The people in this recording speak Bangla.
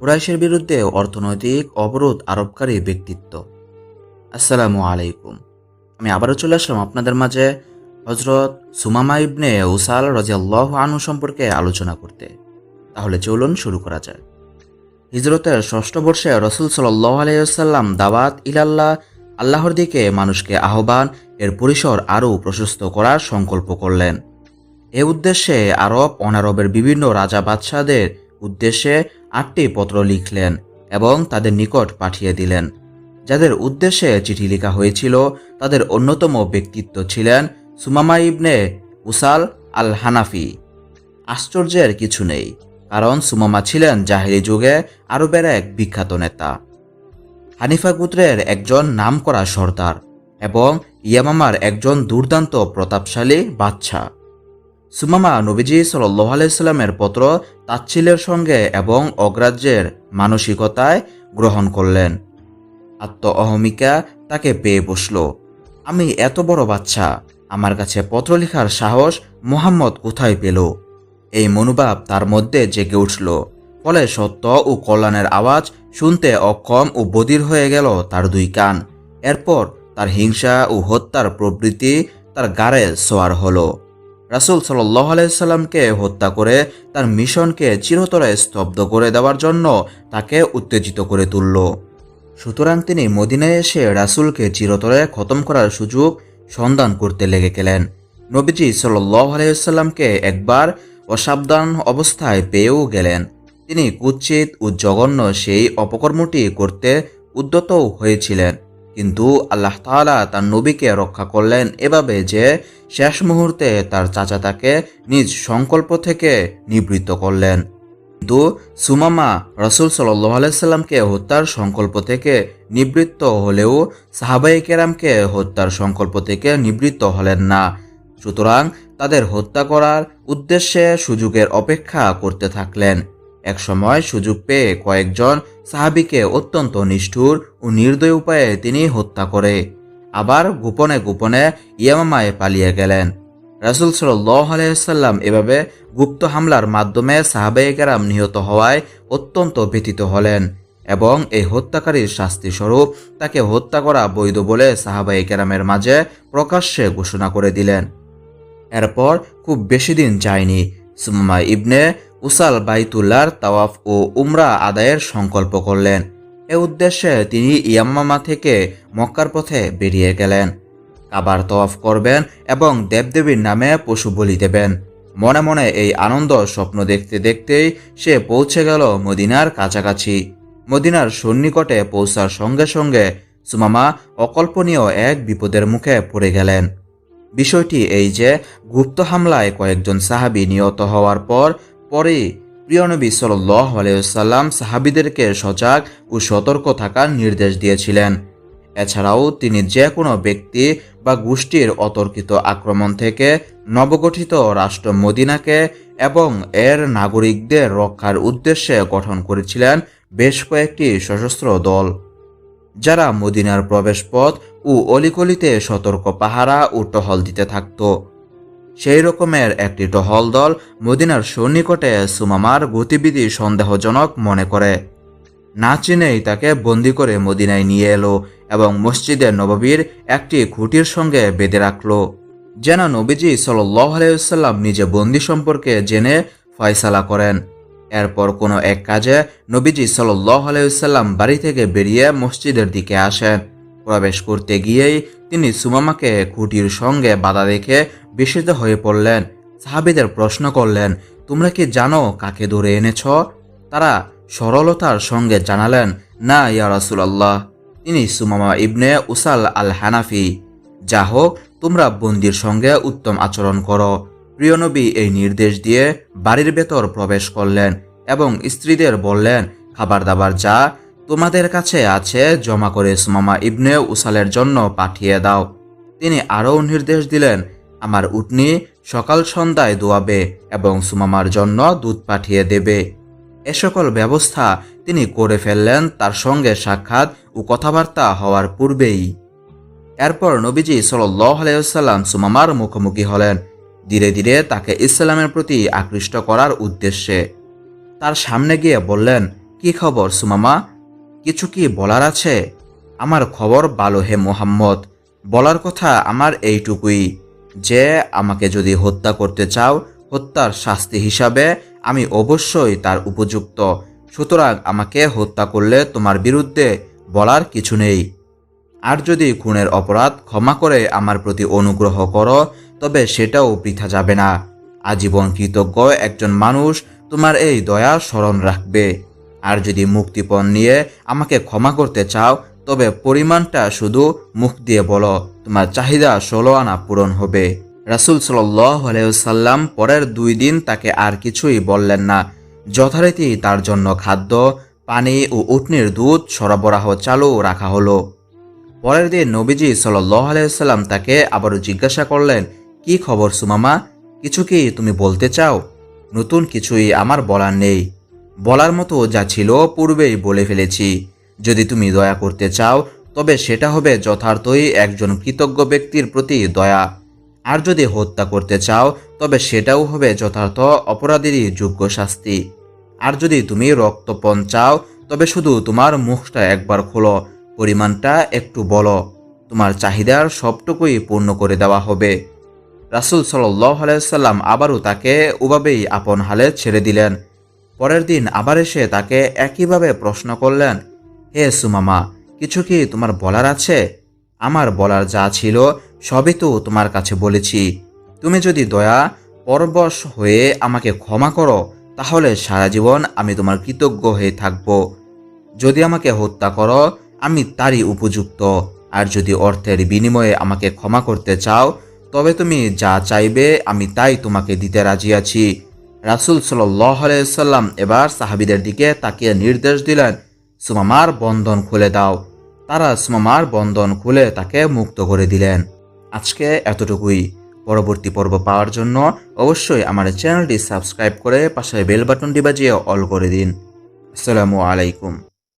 কুরাইশের বিরুদ্ধে অর্থনৈতিক অবরোধ আরোপকারী ব্যক্তিত্ব। আসসালামু আলাইকুম। আমি আবারও চলে আসলাম আপনাদের মাঝে হজরত সুমামা ইবনে উসাল রাজিয়াল্লাহ আনু সম্পর্কে আলোচনা করতে। তাহলে চলুন শুরু করা যায় হিজরতের ষষ্ঠ বর্ষে রসুল সাল্লাহ আলাইসাল্লাম দাওয়াত ইলাল্লাহ, আল্লাহর দিকে মানুষকে আহ্বান, এর পরিসর আরও প্রশস্ত করার সংকল্প করলেন। এ উদ্দেশ্যে আরব, অনারবের বিভিন্ন রাজা বাদশাদের উদ্দেশ্যে আটটি পত্র লিখলেন এবং তাদের নিকট পাঠিয়ে দিলেন। যাদের উদ্দেশ্যে চিঠি লেখা হয়েছিল, তাদের অন্যতম ব্যক্তিত্ব ছিলেন সুমামা ইবনে উসাল আল হানাফি আশ্চর্যের কিছু নেই, কারণ সুমামা ছিলেন জাহেরি যুগে আরবের এক বিখ্যাত নেতা। হানিফা গোত্রের একজন নামকরা সর্দার এবং ইয়ামামার একজন দুর্দান্ত প্রতাপশালী বাদশা সুমামা নবীজি সাল্লাহ আলাইস্লামের পত্র তাচ্ছিলের সঙ্গে এবং অগ্রাহ্যের মানসিকতায় গ্রহণ করলেন। আত্ম অহমিকা তাকে পেয়ে বসল। আমি এত বড় বাচ্চা, আমার কাছে পত্র লেখার সাহস মোহাম্মদ কোথায় পেল? এই মনোভাব তার মধ্যে জেগে উঠল। ফলে সত্য ও কল্যাণের আওয়াজ শুনতে অক্ষম ও বধির হয়ে গেল তার দুই কান। এরপর তার হিংসা ও হত্যার প্রবৃত্তি তার গাড়ে সোয়ার হলো। রাসুল সাল্লাহ আলাইসাল্লামকে হত্যা করে তার মিশনকে চিরতরে স্তব্ধ করে দেওয়ার জন্য তাকে উত্তেজিত করে তুলল। সুতরাং তিনি মদিনায় এসে রাসুলকে চিরতরে খতম করার সুযোগ সন্ধান করতে লেগে গেলেন। নবীজি সাল্লাহ আলাইসাল্লামকে একবার অসাবধান অবস্থায় পেয়েও গেলেন। তিনি কুৎসিত ও জঘন্য সেই অপকর্মটি করতে উদ্যত হয়েছিলেন। কিন্তু আল্লাহ তাআলা তার নবীকে রক্ষা করলেন এভাবে যে শেষ মুহূর্তে তার চাচা তাকে নিজ সংকল্প থেকে নিবৃত্ত করলেন। কিন্তু সুমামা রসুল সাল্লাহ আলাইসাল্লামকে হত্যার সংকল্প থেকে নিবৃত্ত হলেও সাহাবাই কেরামকে হত্যার সংকল্প থেকে নিবৃত্ত হলেন না। সুতরাং তাদের হত্যা করার উদ্দেশ্যে সুযোগের অপেক্ষা করতে থাকলেন। একসময় সুযোগ পেয়ে কয়েকজন সাহাবিকে অত্যন্ত নিষ্ঠুর ও নির্দয় উপায়ে তিনি হত্যা করে। আবার গোপনে গোপনে ইয়ামামায় পালিয়ে গেলেন। রাসুল আলাইসাল্লাম এভাবে গুপ্ত হামলার মাধ্যমে সাহাবাইকেরাম নিহত হওয়ায় অত্যন্ত ব্যথিত হলেন এবং এই হত্যাকারীর শাস্তি স্বরূপ তাকে হত্যা করা বৈধ বলে সাহাবাই কেরামের মাঝে প্রকাশ্যে ঘোষণা করে দিলেন। এরপর খুব বেশি দিন যায়নি। সুম্মা ইবনে উসাল বাইতুল্লার তাওয়াফ ও উমরা আদায়ের সংকল্প করলেন। এ উদ্দেশ্যে তিনি ইয়াম্মামা থেকে মক্কার পথে বেরিয়ে গেলেন। কাবার তওয়াফ করবেন এবং দেবদেবীর নামে পশু বলি দেবেন। মনে মনে এই আনন্দ স্বপ্ন দেখতে দেখতেই সে পৌঁছে গেল মদিনার কাছাকাছি। মদিনার সন্নিকটে পৌঁছার সঙ্গে সঙ্গে সুমামা অকল্পনীয় এক বিপদের মুখে পড়ে গেলেন। বিষয়টি এই যে, গুপ্ত হামলায় কয়েকজন সাহাবি নিহত হওয়ার পর পরেই প্রিয়নবী সাল্লাহ আলাইসাল্লাম সাহাবিদেরকে সজাগ ও সতর্ক থাকার নির্দেশ দিয়েছিলেন। এছাড়াও তিনি যে কোনো ব্যক্তি বা গোষ্ঠীর অতর্কিত আক্রমণ থেকে নবগঠিত রাষ্ট্র মদিনাকে এবং এর নাগরিকদের রক্ষার উদ্দেশ্যে গঠন করেছিলেন বেশ কয়েকটি সশস্ত্র দল। যারা মদিনার প্রবেশপথ ও অলিকলিতে সতর্ক পাহারা ও টহল দিতে থাকত। সেই রকমের একটি টহল দল মদিনার সন্নিকটে সুমামার গতিবিধি সন্দেহজনক মনে করে। না চিনেই তাকে বন্দি করে মদিনায় নিয়ে এলো এবং মসজিদের নববীর একটি খুঁটির সঙ্গে বেঁধে রাখল। যেন নবীজি আলাইসাল্লাম নিজে বন্দি সম্পর্কে জেনে ফয়সালা করেন। এরপর কোনো এক কাজে নবীজি সাল্লাহ আলাইসাল্লাম বাড়ি থেকে বেরিয়ে মসজিদের দিকে আসেন। প্রবেশ করতে গিয়েই তিনি সুমামাকে খুঁটির সঙ্গে বাধা দেখে বিস্মিত হয়ে পড়লেন। সাহাবিদের প্রশ্ন করলেন, তোমরা কি জানো কাকে ধরে এনেছ? তারা সরলতার সঙ্গে জানালেন, না, ইয়া রাসুলাল্লাহ। তিনি সুমামা ইবনে উসাল আল হানাফি যা হোক, তোমরা বন্দির সঙ্গে উত্তম আচরণ করো। প্রিয়নবী এই নির্দেশ দিয়ে বাড়ির ভেতর প্রবেশ করলেন এবং স্ত্রীদের বললেন, খাবার দাবার যা তোমাদের কাছে আছে, জমা করে সুমামা ইবনে উসালের জন্য পাঠিয়ে দাও। তিনি আরও নির্দেশ দিলেন, আমার উটনি সকাল সন্ধ্যায় দোয়াবে এবং সুমামার জন্য দুধ পাঠিয়ে দেবে। এ সকল ব্যবস্থা তিনি করে ফেললেন, তার সঙ্গে সাক্ষাৎ ও কথাবার্তা হওয়ার পূর্বেই। এরপর নবীজি আলাইসাল্লাম সুমামার মুখোমুখি হলেন। ধীরে ধীরে তাকে ইসলামের প্রতি আকৃষ্ট করার উদ্দেশ্যে তার সামনে গিয়ে বললেন, কি খবর সুমামা? কিছু কি বলার আছে? আমার খবর ভালো হে মোহাম্মদ। বলার কথা আমার এইটুকুই। যে আমাকে যদি হত্যা করতে চাও, হত্যার শাস্তি হিসাবে আমি অবশ্যই তার উপযুক্ত। সুতরাং আমাকে হত্যা করলে তোমার বিরুদ্ধে বলার কিছু নেই। আর যদি খুনের অপরাধ ক্ষমা করে আমার প্রতি অনুগ্রহ করো, তবে সেটাও বৃথা যাবে না। আজীবন কৃতজ্ঞ একজন মানুষ তোমার এই দয়া স্মরণ রাখবে। আর যদি মুক্তিপণ নিয়ে আমাকে ক্ষমা করতে চাও, তবে পরিমাণটা শুধু মুখ দিয়ে বলো, তোমার চাহিদা ষোলো আনা পূরণ হবে। রাসুল সাল্লাম পরের দুই দিন তাকে আর কিছুই বললেন না। যথারীতি তার জন্য খাদ্য, পানি ও উটনির দুধ সরবরাহ চালু রাখা হলো। পরের দিন নবীজি সাল্লাম তাকে আবারও জিজ্ঞাসা করলেন, কি খবর সুমামা? কিছু কি তুমি বলতে চাও? নতুন কিছুই আমার বলার নেই। বলার মতো যা ছিল পূর্বেই বলে ফেলেছি। যদি তুমি দয়া করতে চাও, তবে সেটা হবে যথার্থই একজন কৃতজ্ঞ ব্যক্তির প্রতি দয়া। আর যদি হত্যা করতে চাও, তবে সেটাও হবে যথার্থ অপরাধীরই যোগ্য শাস্তি। আর যদি তুমি রক্তপণ চাও, তবে শুধু তোমার মুখটা একবার খোলো, পরিমাণটা একটু বলো। তোমার চাহিদার সবটুকুই পূর্ণ করে দেওয়া হবে। রাসুল সাল্লাম আবারও তাকে ওভাবেই আপন হালে ছেড়ে দিলেন। পরের দিন আবার এসে তাকে একইভাবে প্রশ্ন করলেন, হে সুমামা, কিছু কি তোমার বলার আছে? আমার বলার যা ছিল সবই তো তোমার কাছে বলেছি। তুমি যদি দয়া পরবশ হয়ে আমাকে ক্ষমা করো, তাহলে সারা জীবন আমি তোমার কৃতজ্ঞ হয়ে থাকব। যদি আমাকে হত্যা করো, আমি তারই উপযুক্ত। আর যদি অর্থের বিনিময়ে আমাকে ক্ষমা করতে চাও, তবে তুমি যা চাইবে আমি তাই তোমাকে দিতে রাজি আছি। রাসুল সাল্লাম এবার সাহাবিদের দিকে তাকিয়ে নির্দেশ দিলেন, সুমামার বন্ধন খুলে দাও। তারা সুমামার বন্ধন খুলে তাকে মুক্ত করে দিলেন। আজকে এতটুকুই। পরবর্তী পর্ব পাওয়ার জন্য অবশ্যই আমার চ্যানেলটি সাবস্ক্রাইব করে পাশে বেল বাটনটি বাজিয়ে অল করে দিন। আসসালামু আলাইকুম।